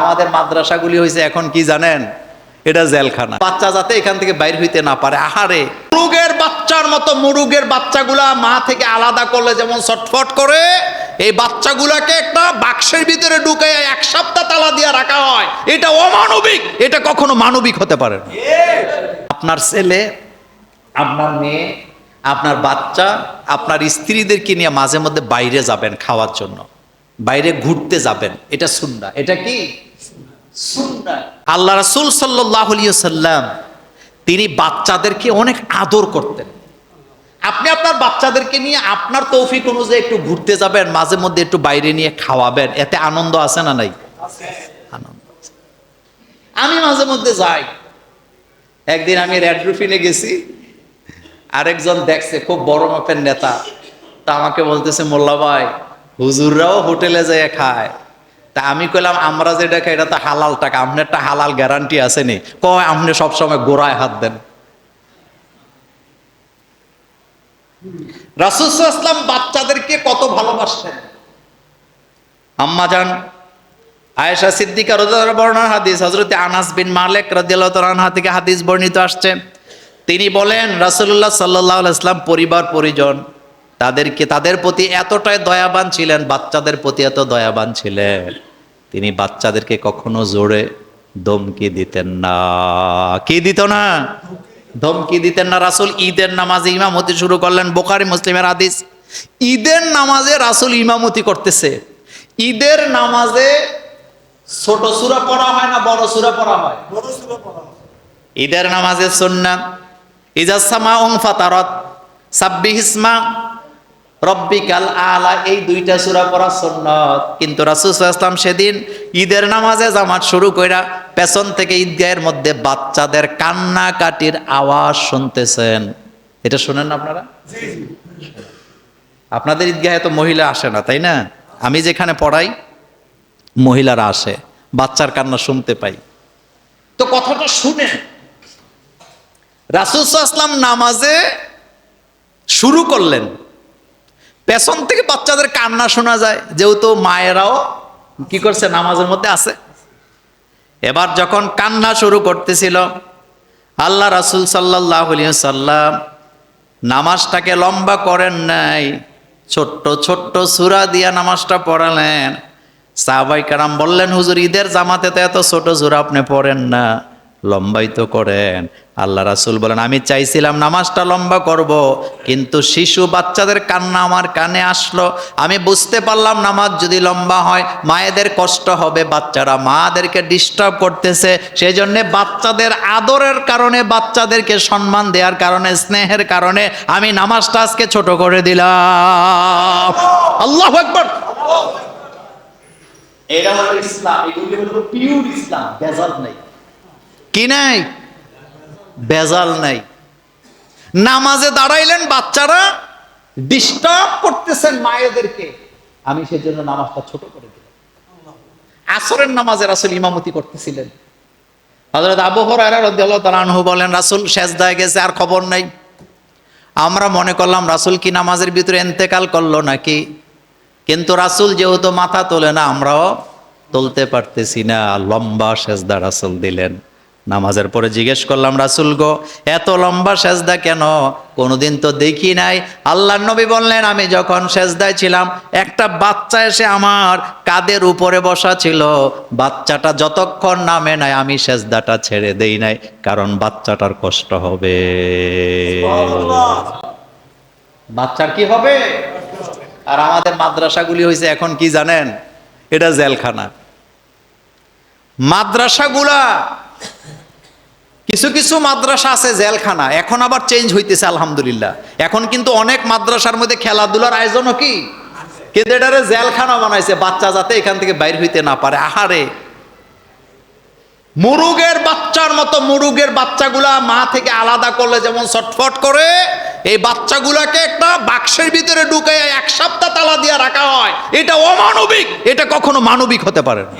আমাদের মাদ্রাসাগুলি হয়েছে এখন কি জানেন? এটা জেলখানা। বাচ্চা যাতে এখান থেকে বাইর হইতে না পারে। আহারে, মুরুগের বাচ্চার মতো মুরুগের বাচ্চাগুলা মা থেকে আলাদা করলে যেমন ছটফট করে, এই বাচ্চাগুলাকে একটা বাক্সের ভিতরে ঢুকে এক সপ্তাহ তালা দিয়ে রাখা হয়। এটা অমানবিক। এটা কখনো মানবিক হতে পারে আপনার ছেলে, আপনার মেয়ে, আপনার বাচ্চা, আপনার স্ত্রীদেরকে নিয়ে মাঝে মধ্যে বাইরে যাবেন খাওয়ার জন্য। বাইরে ঘুরতে যাবেন। এটা সুন্না এটা কি। আল্লাহ রাসূল সাল্লাম তিনি বাচ্চাদেরকে অনেক আদর করতেন। আপনি আপনার বাচ্চাদেরকে নিয়ে আপনার তৌফিক অনুযায়ী একটু ঘুরতে যাবেন, মাঝে মধ্যে একটু বাইরে নিয়ে খাওয়াবেন। এতে আনন্দ আছে না নাই? আনন্দ আমি মাঝে মধ্যে যাই। একদিন আমি রেড রুফিনে গেছি। আরেকজন দেখছে, খুব বড় মাপের নেতা। তা আমাকে বলতেছে, মোল্লা ভাই হুজুররাও হোটেলে যেয়ে খায়। তা আমি কইলাম, আমরা যেটা খাই এটা তো হালাল টাকা, আপনার একটা হালাল গ্যারান্টি আছে নি? কয়, আপনি সবসময় গোড়ায় হাত দেন। রাসুসাল্লাম বাচ্চাদেরকে কত ভালোবাসতেন। আম্মা যান আয়েশা সিদ্দিকা রোজার বর্ণনা হাদিস হজরতে আনাস বিন মালেক রাদিয়াল্লাহু তাআলা থেকে হাদিস বর্ণিত আসছে। তিনি বলেন, রাসূলুল্লাহ সাল্লাল্লাহু আলাইহি সাল্লাম পরিবার পরিজন তাদেরকে তাদের প্রতি এতটাই দয়াবান ছিলেন, বাচ্চাদের প্রতি এত দয়াবান ছিলেন। তিনি বাচ্চাদেরকে কখনো জোরে ধমকি দিতেন না। কি দিত না? ধমকি দিতেন না রাসুল। ঈদের নামাজে ইমামতি শুরু করলেন, বোখারি, মুসলিমের আদিস ঈদের নামাজে রাসূল ইমামতি করতেছে। ঈদের নামাজে ছোট সুরা পড়া হয় না, বড় সুরা পড়া হয়? ঈদের নামাজে সুন্না ইজাসমা ওং ফাতারত। সাব্বিহিসমা রব্বিকাল আলা, এই দুইটা সূরা পড়া সুন্নত। কিন্তু রাসূল সাল্লাল্লাহু সেদিন ঈদের নামাজে জামাত শুরু কইরা পেছন থেকে ঈদগাহের মধ্যে বাচ্চাদের কান্নাকাটির আওয়াজ শুনতেছেন। এটা শুনেন না আপনারা? আপনাদের ঈদগাহে তো মহিলা আসে না, তাই না? আমি যেখানে পড়াই, মহিলারা আসে, বাচ্চার কান্না শুনতে পাই। তো কথাটা শুনে রাসুল আসলাম নামাজে শুরু করলেন। পেছন থেকে বাচ্চাদের কান্না শোনা যায়, যেহেতু মায়েরাও কি করছে, নামাজের মধ্যে আছে। এবার যখন কান্না শুরু করতেছিল, আল্লাহ রাসুল সাল্লাহ সাল্লাম নামাজটাকে লম্বা করেন নাই, ছোট্ট ছোট্ট সুরা দিয়া নামাজটা পড়ালেন। সাহাবাই কারাম বললেন, হুজুর, ঈদের জামাতে তো এত ছোট সুরা আপনি পড়েন না। লম্বাই তো করেন। আল্লাহ রাসুল বলেন, আমি চাইছিলাম নামাজটা লম্বা করব, কিন্তু শিশু বাচ্চাদের কান্না আমার কানে আসলো। আমি বুঝতে পারলাম নামাজ যদি লম্বা হয়, মায়েদের কষ্ট হবে, বাচ্চারা মাদেরকে ডিস্টার্ব করতেছে। সেই জন্যে বাচ্চাদের আদরের কারণে, বাচ্চাদেরকে সম্মান দেওয়ার কারণে, স্নেহের কারণে আমি নামাজটা আজকে ছোট করে দিলাম। আল্লাহ একবার এটা হলো ইসলাম, এগুলি হলো পিওর ইসলাম ভেজাল নাই। কি নাই? ভেজাল নাই। নামাজে দাঁড়াইলেন বাচ্চারা ডিস্টার্ব করতেছেন মায়েদেরকে। আমি সেজন্য নামাজটা ছোট করে দিলাম। আসরের নামাজে রাসুল ইমামতি করতেছিলেন। হযরত আবু হুরায়রা রাদিয়াল্লাহু তাআলা আনহু বলেন, রাসূল সেজদায় গেছে, আর খবর নাই। আমরা মনে করলাম, রাসূল কি নামাজের ভিতরে ইন্তেকাল করল নাকি? কিন্তু রাসূল যেহেতু মাথা তোলে না, আমরাও তুলতে পারতেছি না। লম্বা সেজদা রাসুল দিলেন। নামাজের পরে জিজ্ঞেস করলাম রাসুল গো এত লম্বা সেজদা কেন? কোনোদিন তো দেখি নাই। আল্লাহর নবী বললেন আমি যখন সেজদায় ছিলাম একটা বাচ্চা এসে আমার কাদের উপরে বসা ছিল। বাচ্চাটা যতক্ষণ নামে নাই আমি সেজদাটা ছেড়ে দেই নাই কারণ বাচ্চাটার কষ্ট হবে। বাচ্চার কি হবে? আর আমাদের মাদ্রাসাগুলি হয়েছে এখন কি জানেন? এটা জেলখানা। মাদ্রাসাগুলা কিছু কিছু মাদ্রাসা আছে, জেলখানা। এখন আবার চেঞ্জ হইতেছে, আলহামদুলিল্লাহ। এখন কিন্তু অনেক মাদ্রাসার মধ্যে খেলাধুলার আয়োজনও কি? এটারে জেলখানা বানাইছে, বাচ্চা যাতে এখান থেকে বাইর হইতে না পারে। আহারে! মুরুগের বাচ্চার মতো মুরুগের বাচ্চাগুলা মা থেকে আলাদা করলে যেমন ছটফট করে, এই বাচ্চাগুলাকে একটা বাক্সের ভিতরে ঢুকে এক সপ্তাহ তালা দিয়ে রাখা হয়। এটা অমানবিক, এটা কখনো মানবিক হতে পারে না।